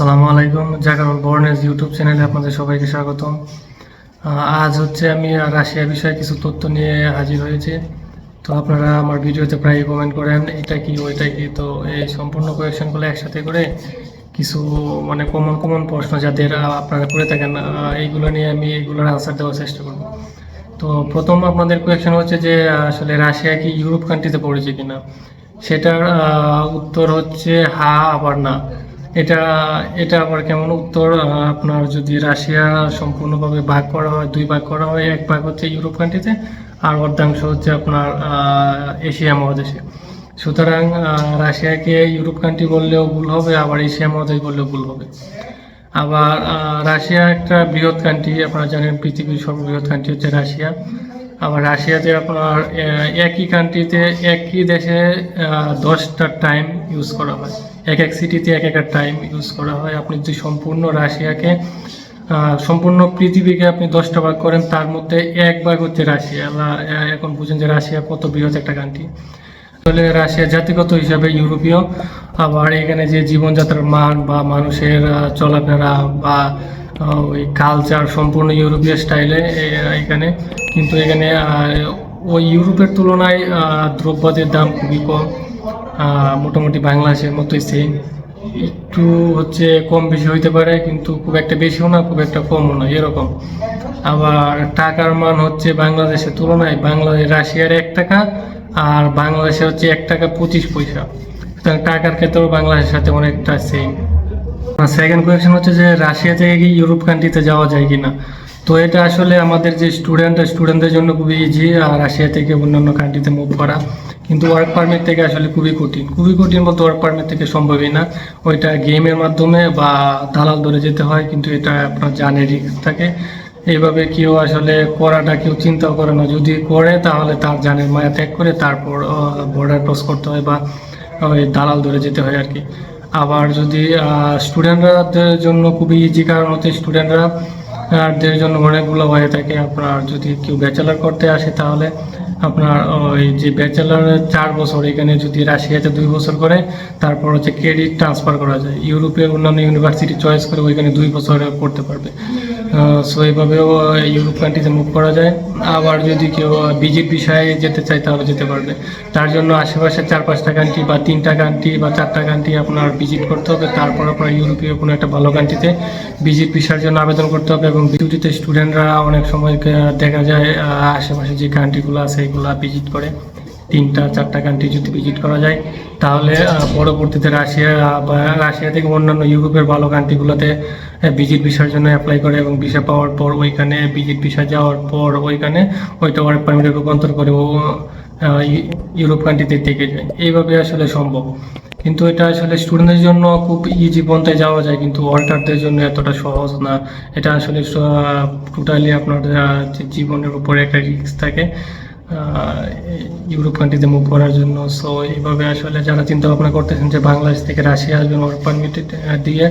সালামু আলাইকুম জাগারুল বর্নেজ ইউটিউব চ্যানেলে আপনাদের সবাইকে স্বাগতম। আজ হচ্ছে আমি রাশিয়া বিষয়ে কিছু তথ্য নিয়ে হাজির হয়েছি। তো আপনারা আমার ভিডিওতে প্রায় কমেন্ট করেন, এটা কি, ওইটা কি? তো এই সম্পূর্ণ কোয়েশনগুলো একসাথে করে কিছু মানে কমন কমন প্রশ্ন যাদের আপনারা করে থাকেন এইগুলো নিয়ে আমি এইগুলোর আনসার দেওয়ার চেষ্টা করব। তো প্রথম আপনাদের কোয়েশন হচ্ছে যে, আসলে রাশিয়া কি ইউরোপ কান্ট্রিতে পড়েছে কিনা? সেটার উত্তর হচ্ছে হা, আবার না। এটা এটা আবার কেমন উত্তর? আপনার যদি রাশিয়া সম্পূর্ণভাবে ভাগ করা হয়, দুই ভাগ করা হয়, এক ভাগ হচ্ছে ইউরোপ কান্ট্রিতে আর অর্ধাংশ হচ্ছে আপনার এশিয়া মহাদেশে। সুতরাং রাশিয়াকে ইউরোপ কান্ট্রি বললেও ভুল হবে, আবার এশিয়া মহাদেশ বললেও ভুল হবে। আবার রাশিয়া একটা বৃহৎ কান্ট্রি আপনারা জানেন পৃথিবীর সর্ববৃহৎ কান্ট্রি হচ্ছে রাশিয়া। আবার রাশিয়াতে আপনার একই কান্ট্রিতে একই দেশে দশটা টাইম ইউজ করা হয়। এক এক সিটিতে এক একটা টাইম ইউজ করা হয়। আপনি যদি সম্পূর্ণ রাশিয়াকে সম্পূর্ণ পৃথিবীকে আপনি দশটা ভাগ করেন, তার মধ্যে এক ভাগ হচ্ছে রাশিয়া। এখন বুঝেন যে রাশিয়া কত বৃহৎ একটা কান্ট্রি আসলে রাশিয়া জাতিগত হিসাবে ইউরোপীয়। আবার এখানে যে জীবনযাত্রার মান বা মানুষের চলাফেরা বা ওই কালচার সম্পূর্ণ ইউরোপীয় স্টাইলে এখানে। কিন্তু এখানে ওই ইউরোপের তুলনায় দ্রব্যাদির দাম খুবই কম। মোটামুটি বাংলাদেশের মতোই সেম একটু হচ্ছে কম বেশি হইতে পারে, কিন্তু খুব একটা বেশিও না, খুব একটা কমও না, এরকম। আবার টাকার মান হচ্ছে বাংলাদেশের তুলনায় বাংলাদেশ, রাশিয়ার এক টাকা, আর বাংলাদেশে হচ্ছে এক টাকা পঁচিশ পয়সা। সুতরাং টাকার ক্ষেত্রেও বাংলাদেশের সাথে অনেকটা সেম সেকেন্ড কোয়েশ্চেন হচ্ছে যে, রাশিয়া থেকে কি ইউরোপ কান্ট্রিতে যাওয়া যায় কিনা? তো এটা আসলে আমাদের যে স্টুডেন্ট স্টুডেন্টদের জন্য খুবই ইজি আর রাশিয়া থেকে অন্যান্য কান্ট্রিতে মুভ করা। কিন্তু ওয়ার্ক পারমিট থেকে আসলে খুবই কঠিন। খুবই কঠিন বলতে ওয়ার্ক পারমিট থেকে সম্ভবই না। ওইটা গেমের মাধ্যমে বা দালাল ধরে যেতে হয়, কিন্তু এটা আপনার জানে রিস্ক থাকে। এইভাবে কেউ আসলে করাটা কেউ চিন্তাও করে না। যদি করে, তাহলে তার জানের মায়া ত্যাগ করে তারপর বর্ডার ক্রস করতে হয় বা ওই দালাল ধরে যেতে হয় আর কি আবার যদি স্টুডেন্টরাদের জন্য খুবই ইজি কারণ হচ্ছে স্টুডেন্টরা দের জন্য অনেকগুলো হয়ে থাকে। আপনার যদি কেউ ব্যাচেলার করতে আসে, তাহলে আপনার ওই যে ব্যাচেলারের চার বছর, এখানে যদি রাশিয়াতে দুই বছর করে, তারপর হচ্ছে ক্রেডিট ট্রান্সফার করা যায়। ইউরোপের অন্যান্য ইউনিভার্সিটি চয়েস করে ওইখানে দুই বছর পড়তে পারবে। সো এইভাবেও ইউরোপ কান্ট্রিতে মুভ করা যায়। আবার যদি কেউ ভিজিট বিষয়ে যেতে চায়, তাহলে যেতে পারবে। তার জন্য আশেপাশে চার পাঁচটা কান্ট্রি বা তিনটা কান্ট্রি বা চারটা কান্ট্রি আপনার ভিজিট করতে হবে। তারপর আপনার ইউরোপীয় কোনো একটা ভালো কান্ট্রিতে ভিজিট ভিসার জন্য আবেদন করতে হবে এবং বিদ্যুতিতে স্টুডেন্টরা অনেক সময় দেখা যায় আশেপাশে যে কান্ট্রিগুলো আছে এগুলো ভিজিট করে, তিনটা, চারটা কান্ট্রি যদি ভিজিট করা যায়, তাহলে পরবর্তীতে রাশিয়া বা রাশিয়া থেকে অন্যান্য ইউরোপের ভালো কান্ট্রিগুলোতে ভিজিট ভিসার জন্য অ্যাপ্লাই করে এবং ভিসা পাওয়ার পর ওইখানে ভিজিট ভিসা যাওয়ার পর ওইখানে ওইটা ওয়ার্ক পারমিটে রূপান্তর করে ও ইউরোপ কান্ট্রিতে থেকে যায়। এইভাবে আসলে সম্ভব। কিন্তু এটা আসলে স্টুডেন্টদের জন্য খুব ইজি পন্থায় যাওয়া যায়, কিন্তু ওয়ার্কারদের জন্য এতটা সহজ না। এটা আসলে টোটালি আপনার জীবনের উপরে একটা রিস্ক থাকে। ইউরোপ কান্ট্রিতে মুভ করার জন্য। সো এইভাবে আসলে যারা চিন্তা ভাবনা করতেছেন যে বাংলাদেশ থেকে রাশিয়া আসবেন ওয়ার্ক পারমিট দিয়ে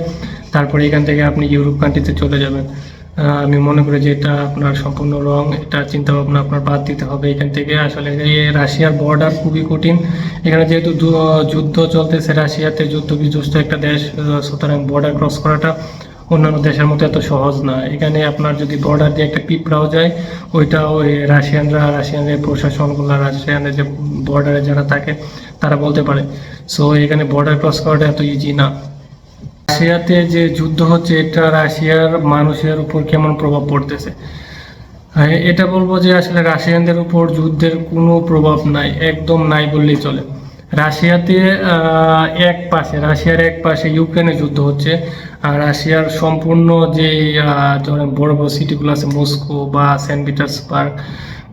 তারপরে এখান থেকে আপনি ইউরোপ কান্ট্রিতে চলে যাবেন। আমি মনে করি যে এটা আপনার সম্পূর্ণ রং এটা চিন্তা ভাবনা আপনার বাদ দিতে হবে এখান থেকে। আসলে এই রাশিয়ার বর্ডার খুবই কঠিন। এখানে যেহেতু যুদ্ধ চলতেছে, রাশিয়াতে যুদ্ধ বিধ্বস্ত একটা দেশ সুতরাং বর্ডার ক্রস করাটা অন্যান্য দেশের মতো এত সহজ না। এখানে আপনার যদি বর্ডার দিয়ে একটা পিঁপড়াও যায় ওইটা ওই রাশিয়ানরা রাশিয়ানের প্রশাসনগুলো রাশিয়ানের যে বর্ডারে যারা থাকে তারা বলতে পারে। সো এখানে বর্ডার ক্রস করাটা এত ইজি না। রাশিয়াতে যে যুদ্ধ হচ্ছে এটা রাশিয়ার মানুষের উপর কেমন প্রভাব পড়তেছে? হ্যাঁ, এটা বলব যে আসলে রাশিয়ানদের উপর যুদ্ধের কোনো প্রভাব নাই একদম নাই বললেই চলে। রাশিয়াতে এক পাশে, রাশিয়ার এক পাশে ইউক্রেনে যুদ্ধ হচ্ছে। আর রাশিয়ার সম্পূর্ণ যে ধরেন বড় বড় সিটিগুলো আছে, মস্কো বা সেন্ট পিটার্সবার্গ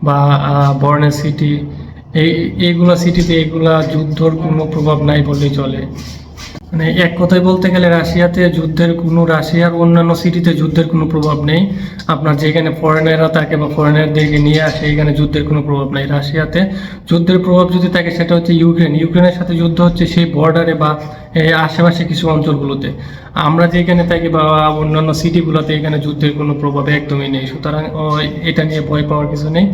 বা বর্নে সিটি এই, এইগুলা সিটিতে এগুলা যুদ্ধর কোনো প্রভাব নাই বললেই চলে। মানে এক কথায় বলতে গেলে রাশিয়াতে যুদ্ধের কোনো রাশিয়ার অন্যান্য সিটিতে যুদ্ধের কোনো প্রভাব নেই। আপনার যেখানে ফরেনাররা থাকে বা ফরেনারদেরকে নিয়ে আসে, এখানে যুদ্ধের কোনো প্রভাব নেই। রাশিয়াতে যুদ্ধের প্রভাব যদি থাকে, সেটা হচ্ছে ইউক্রেন। ইউক্রেনের সাথে যুদ্ধ হচ্ছে সেই বর্ডারে বা আশেপাশে কিছু অঞ্চলগুলোতে। আমরা যেখানে থাকি বা অন্যান্য সিটিগুলোতে এখানে যুদ্ধের কোনো প্রভাব একদমই নেই। সুতরাং এটা নিয়ে ভয় পাওয়ার কিছু নেই।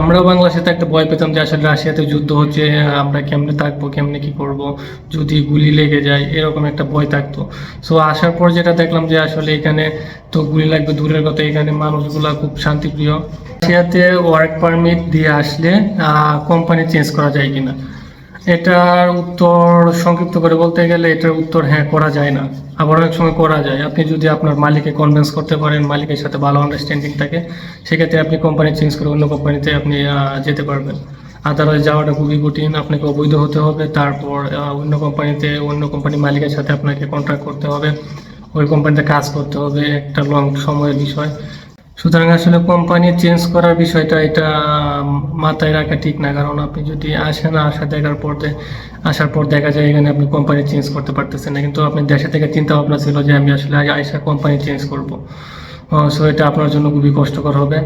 আমরাও বাংলাদেশে থাকতে ভয় পেতাম যে আসলে রাশিয়াতে যুদ্ধ হচ্ছে, আমরা কেমনে থাকব, কেমনে কি করব, যদি গুলি লেগে যায়, এরকম একটা ভয় থাকতো। সো, আসার পর যেটা দেখলাম যে আসলে এখানে তো গুলি লাগবে দূরের কথা, এখানে মানুষগুলা খুব শান্তিপ্রিয়। রাশিয়াতে ওয়ার্ক পারমিট দিয়ে আসলে কোম্পানি চেঞ্জ করা যায় কিনা। এটার উত্তর সংক্ষিপ্ত করে বলতে গেলে এটার উত্তর হ্যাঁ করা যায় না। আবার অনেক সময় করা যায়। আপনি যদি আপনার মালিককে কনভিন্স করতে পারেন, মালিকের সাথে ভালো আন্ডারস্ট্যান্ডিং থাকে, সেক্ষেত্রে আপনি কোম্পানি চেঞ্জ করে অন্য কোম্পানিতে আপনি যেতে পারবেন। আদারওয়াইজ যাওয়াটা খুবই কঠিন। আপনাকে অবৈধ হতে হবে। তারপর অন্য কোম্পানিতে অন্য কোম্পানি মালিকের সাথে আপনাকে কন্ট্রাক্ট করতে হবে। ওই কোম্পানিতে কাজ করতে হবে। একটা লং সময়ের বিষয়। সুতরাং আসলে কোম্পানি চেঞ্জ করার বিষয়টা এটা মাথায় রাখা ঠিক না। কারণ আপনি যদি আসেন আসা দেখার পর আসার পর দেখা যায় এখানে আপনি কোম্পানি চেঞ্জ করতে পারতেছেন না। কিন্তু আপনি দেশে থেকে চিন্তা ভাবনা ছিল যে আমি আসলে আইসা কোম্পানি চেঞ্জ করব। সো এটা আপনার জন্য খুবই কষ্টকর হবে।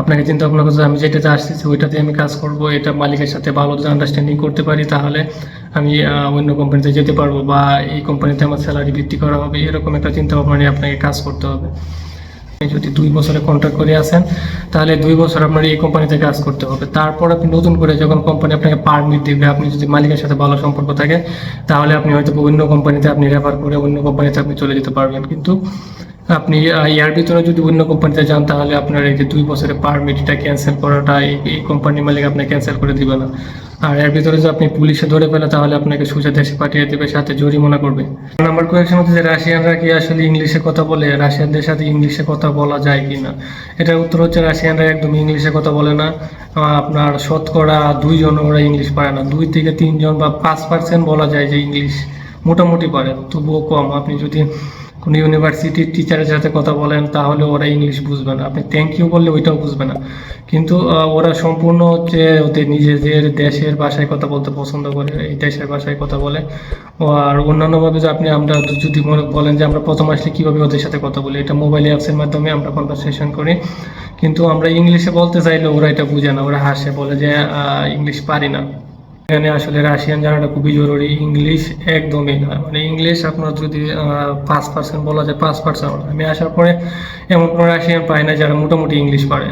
আপনাকে চিন্তা ভাবনা করতে আমি যেটাতে আসতেছি ওইটাতে আমি কাজ করব, এটা মালিকের সাথে ভালো আন্ডারস্ট্যান্ডিং করতে পারি, তাহলে আমি অন্য কোম্পানিতে যেতে পারব বা এই কোম্পানিতে আমার স্যালারি বৃদ্ধি করা হবে, এরকম একটা চিন্তা ভাবনা নিয়ে আপনাকে কাজ করতে হবে। যদি দুই বছরে কন্ট্রাক্ট করে আসেন, তাহলে দুই বছর আপনার এই কোম্পানিতে কাজ করতে হবে। তারপর আপনি নতুন করে যখন কোম্পানি আপনাকে পারমিট দিবে, আপনি যদি মালিকের সাথে ভালো সম্পর্ক থাকে, তাহলে আপনি হয়তো অন্য কোম্পানিতে আপনি রেফার করে অন্য কোম্পানিতে আপনি চলে যেতে পারবেন। কিন্তু আপনি ইয়ার ভিতরে যদি অন্য কোম্পানিতে যান, তাহলে আপনার এই যে দুই বছরের পারমিটটা ক্যান্সেল করাটা এই- কোম্পানির মালিক আপনাকে ক্যান্সেল করে দিবে না। আর এর ভিতরে যদি আপনি পুলিশে ধরে ফেলে, তাহলে আপনাকে সোজা দেশে পাঠিয়ে দেবে, সাথে জরিমানা করবে। নাম্বার কোয়েকশন হচ্ছে যে, রাশিয়ানরা কি আসলে ইংলিশে কথা বলে? রাশিয়ানদের সাথে ইংলিশে কথা বলা যায় কি না এটার উত্তর হচ্ছে, রাশিয়ানরা একদম ইংলিশে কথা বলে না। আপনার শতকরা দুইজন ওরা ইংলিশ পারে না। দুই থেকে তিনজন বা পাঁচ পার্সেন্ট বলা যায় যে ইংলিশ মোটামুটি পারে, তবুও কম। আপনি যদি কোনো ইউনিভার্সিটির টিচারের সাথে কথা বলেন, তাহলে ওরা ইংলিশ বুঝবে না। আপনি থ্যাংক ইউ বললে ওইটাও বুঝবে না। কিন্তু ওরা সম্পূর্ণ হচ্ছে ওদের নিজেদের দেশের ভাষায় কথা বলতে পছন্দ করে, এই দেশের ভাষায় কথা বলে। আর অন্যান্যভাবে যে আপনি আমরা যদি মনে বলেন যে আমরা প্রথম আসলে কীভাবে ওদের সাথে কথা বলি, এটা মোবাইল অ্যাপসের মাধ্যমে আমরা কনভারসেশন করি। কিন্তু আমরা ইংলিশে বলতে চাইলে ওরা এটা বুঝে না, ওরা হাসে, বলে যে ইংলিশ পারি না। এখানে আসলে রাশিয়ান জানাটা খুবই জরুরি, ইংলিশ একদমই না। মানে ইংলিশ আপনার যদি পাঁচ পার্সেন্ট বলা যায় পাঁচ পার্সেন্ট আমি আসার পরে এমন কোনো রাশিয়ান পাই না যারা মোটামুটি ইংলিশ পারে।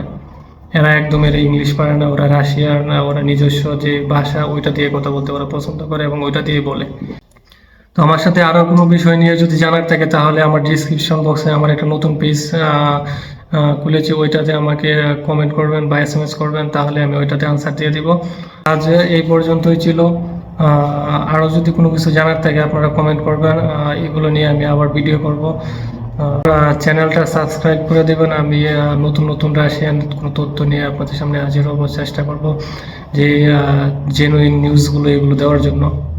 এরা একদম এরা ইংলিশ পারে না। ওরা রাশিয়ার না, ওরা নিজস্ব যে ভাষা, ওইটা দিয়ে কথা বলতে ওরা পছন্দ করে এবং ওইটা দিয়ে বলে। তো আমার সাথে আরও কোনো বিষয় নিয়ে যদি জানার থাকে, তাহলে আমার ডিসক্রিপশন বক্সে আমার একটা নতুন পেজ খুলেছি ওইটাতে আমাকে কমেন্ট করবেন বা এস এম এস করবেন তাহলে আমি ওইটাতে আনসার দিয়ে দিব। আজ এই পর্যন্তই ছিল। আহ, আরও যদি কোনো কিছু জানার থাকে আপনারা কমেন্ট করবেন। এগুলো নিয়ে আমি আবার ভিডিও করব। চ্যানেলটা সাবস্ক্রাইব করে দেবেন। আমি নতুন নতুন রাশিয়ান কোনো তথ্য নিয়ে আপনাদের সামনে হাজির হব চেষ্টা করব যে জেনুইন নিউজগুলো এগুলো দেওয়ার জন্য।